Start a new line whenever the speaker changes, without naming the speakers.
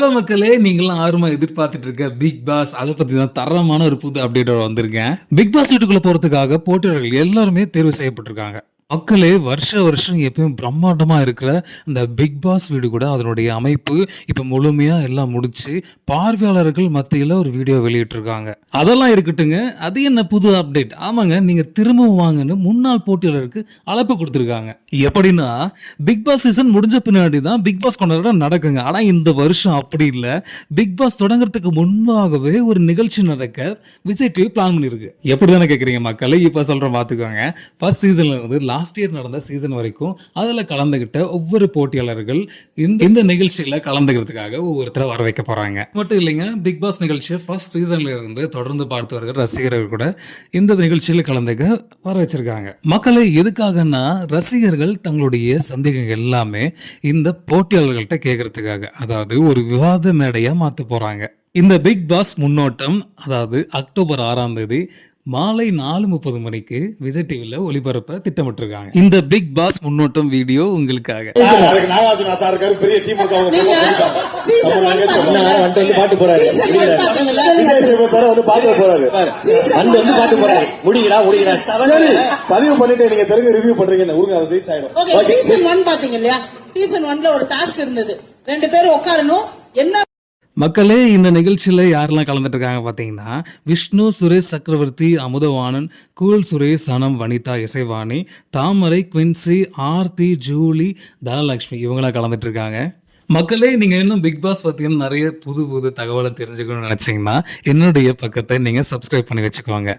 Hello மக்களே நீங்களாம் ஆர்வமாக எதிர்பார்த்துட்டு இருக்க பிக் பாஸ் அதை பத்தி தான் தரமான ஒரு புது அப்டேட்டோட வந்திருக்கேன். பிக் பாஸ் வீட்டுக்குள்ள போறதுக்காக போட்டியாளர்கள் எல்லாருமே தேர்வு செய்யப்பட்டிருக்காங்க. மக்களே வருஷ வருஷம் எப்பயும் பிரம்மாண்டமாக இருக்கிற இந்த பிக் பாஸ் வீடு கூட அதனுடைய அமைப்பு இப்போ முழுமையாக எல்லாம் முடிச்சு பார்வையாளர்கள் மத்தியில் ஒரு வீடியோ வெளியிட்டிருக்காங்க. அதெல்லாம் இருக்கட்டுங்க. அது என்ன புது அப்டேட் ஆமாங்க நீங்கள் திரும்பவும் வாங்கன்னு முன்னாள் போட்டியாளருக்கு அழைப்பு கொடுத்துருக்காங்க. எப்படின்னா பிக் பாஸ் சீசன் முடிஞ்ச பின்னாடி தான் பிக் பாஸ் கொண்டாட நடக்குங்க. ஆனால் இந்த வருஷம் அப்படி இல்லை. பிக் பாஸ் தொடங்குறதுக்கு முன்பாகவே ஒரு நிகழ்ச்சி நடக்க விஜய் டிவி பிளான் பண்ணியிருக்கு. எப்படி தானே கேட்குறீங்க மக்களே? இப்போ சொல்கிறேன் பார்த்துக்கோங்க ஃபர்ஸ்ட் சீசன்ல இருந்து லாஸ்ட் இயர் நடந்த சீசன் வரைக்கும் அதில் கலந்துகிட்ட ஒவ்வொரு போட்டியாளர்கள் இந்த இந்த நிகழ்ச்சியில் கலந்துக்கிறதுக்காக ஒவ்வொருத்தரை வர வைக்க போகிறாங்க மட்டும் இல்லைங்க பிக் பாஸ் நிகழ்ச்சியை ஃபர்ஸ்ட் சீசன்ல இருந்து தொடர்ந்து பார்த்து வருகிற ரசிகர்கள் கூட இந்த நிகழ்ச்சியில் கலந்துக்க வர வச்சிருக்காங்க மக்களை எதுக்காகன்னா ரசிகர்கள் தங்களுடைய சந்தேகங்கள் எல்லாமே இந்த போட்டியாளர்கள்ட்ட கேட்கறதுக்காக அதாவது ஒரு விவாத மேடையாக மாற்ற போகிறாங்க இந்த பிக் பாஸ் முன்னோட்டம் அதாவது அக்டோபர் ஆறாம் தேதி மாலை நாலு முப்பது மணிக்கு விஜய் டிவில ஒளிபரப்ப திட்டமிட்டிருக்காங்க. இந்த பிக் பாஸ் முன்னோட்டம் வீடியோ உங்களுக்காக.
பாட்டு போறாரு. பதிவு பண்ணிட்டு நீங்க தெரிஞ்சு ரிவ்யூ பண்றீங்க.
season one பாத்தீங்க இல்லையா? சீசன் ஒன்ல ஒரு டாஸ்க் இருந்தது. ரெண்டு பேரும் உட்காரணும். என்ன
மக்களே இந்த நிகழ்ச்சியில் யாரெல்லாம் கலந்துட்டு இருக்காங்க பார்த்தீங்கன்னா Vishnu Suresh Chakravarthy Amudhavanan Cool Suresh Sanam Vanitha Isaivani Thamarai Quincy Aarthi Julie Dhanalakshmi இவங்களாம் கலந்துட்டு இருக்காங்க மக்களே நீங்கள் இன்னும் பிக் பாஸ் பார்த்தீங்கன்னா நிறைய புது புது தகவலை தெரிஞ்சுக்கணும்னு நினச்சிங்கன்னா என்னுடைய பக்கத்தை நீங்கள் சப்ஸ்கிரைப் பண்ணி வச்சுக்கோங்க.